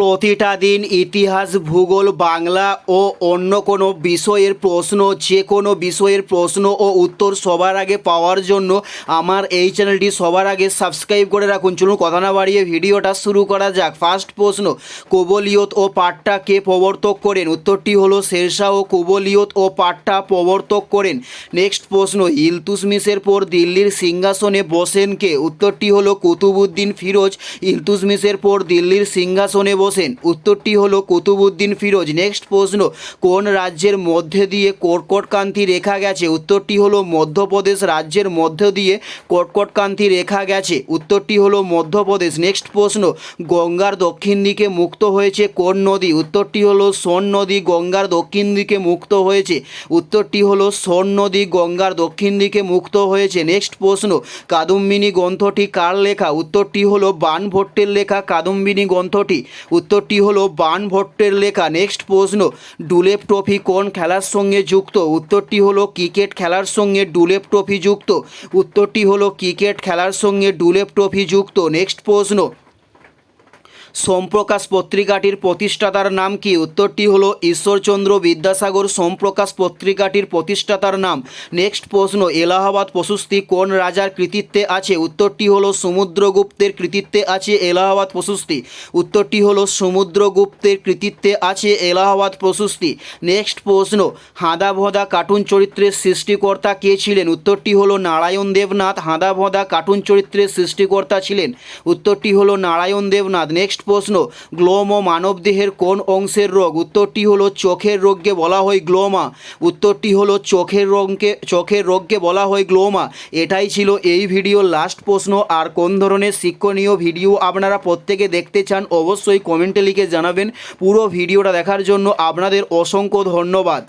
প্রতিটা দিন ইতিহাস, ভূগোল, বাংলা ও অন্য কোনো বিষয়ের প্রশ্ন, যে কোনো বিষয়ের প্রশ্ন ও উত্তর সবার আগে পাওয়ার জন্য আমার এই চ্যানেলটি সবার আগে সাবস্ক্রাইব করে রাখুন। চলুন, কথা না বাড়িয়ে ভিডিওটা শুরু করা যাক। ফার্স্ট প্রশ্ন, কোবলিয়ত ও পাট্টা কে প্রবর্তক করেন? উত্তরটি হলো শেরশাহ ও কোবলিয়ত ও পাট্টা প্রবর্তক করেন। নেক্সট প্রশ্ন ইলতুসমিসের পর দিল্লির সিংহাসনে বসেন কে? উত্তরটি হলো কুতুবুদ্দিন ফিরোজ। ইলতুসমিসের পর দিল্লির সিংহাসনে বসেন উত্তরটি হলো কুতুবুদ্দিন ফিরোজ। নেক্সট প্রশ্ন, কোন রাজ্যের মধ্যে দিয়ে কর্কটকান্তি রেখা গেছে? উত্তরটি হলো, মধ্যপ্রদেশ রাজ্যের মধ্য দিয়ে কর্কটকান্তি রেখা গেছে। উত্তরটি হলো, মধ্যপ্রদেশ। নেক্সট প্রশ্ন, গঙ্গার দক্ষিণ দিকে মুক্ত হয়েছে কোন নদী? উত্তরটি হলো, সোন নদী গঙ্গার দক্ষিণ দিকে মুক্ত হয়েছে। উত্তরটি হলো, সোন নদী গঙ্গার দক্ষিণ দিকে মুক্ত হয়েছে। নেক্সট প্রশ্ন, কাদম্বিনী গ্রন্থটি কার লেখা? উত্তরটি হলো, বান ভট্টের লেখা কাদম্বিনী গ্রন্থটি। উত্তরটি হলো বান ভট্টের লেখা নেক্সট প্রশ্ন, ডুলেপ ট্রফি কোন খেলার সঙ্গে যুক্ত? উত্তরটি হলো ক্রিকেট খেলার সঙ্গে ডুলেপ ট্রফি যুক্ত। উত্তরটি হলো ক্রিকেট খেলার সঙ্গে ডুলেপ ট্রফি যুক্ত। নেক্সট প্রশ্ন সোমপ্রকাশ পত্রিকাটির প্রতিষ্ঠাতার নাম কি? উত্তরটি হলো ঈশ্বরচন্দ্র বিদ্যাসাগর সোমপ্রকাশ পত্রিকাটির প্রতিষ্ঠাতার নাম। নেক্সট প্রশ্ন, এলাহাবাদ প্রশস্তি কোন রাজার কৃতিত্বে আছে? উত্তরটি হলো সমুদ্রগুপ্তের কৃতিত্বে আছে এলাহাবাদ প্রশস্তি। উত্তরটি হলো সমুদ্রগুপ্তের কৃতিত্বে আছে এলাহাবাদ প্রশস্তি। নেক্সট প্রশ্ন হাঁদা ভদা কার্টুন চরিত্রের সৃষ্টিকর্তা কে ছিলেন? উত্তরটি হলো নারায়ণ দেবনাথ। হাঁদা ভদা কার্টুন চরিত্রের সৃষ্টিকর্তা ছিলেন। উত্তরটি হলো নারায়ণ দেবনাথ। নেক্সট প্রশ্ন, গ্লোম মানবদেহের কোন অংশের রোগ? উত্তরটি হলো চোখের রোগকে বলা হয় গ্লোমা। উত্তরটি হলো চোখের রোগকে চোখের রোগকে বলা হয় গ্লোমা। এটাই ছিল এই ভিডিওর লাস্ট প্রশ্ন। আর কোন ধরনের শিক্ষণীয় ভিডিও আপনারা প্রত্যেকে দেখতে চান, অবশ্যই কমেন্টে লিখে জানাবেন। পুরো ভিডিওটা দেখার জন্য আপনাদের অসংখ্য ধন্যবাদ।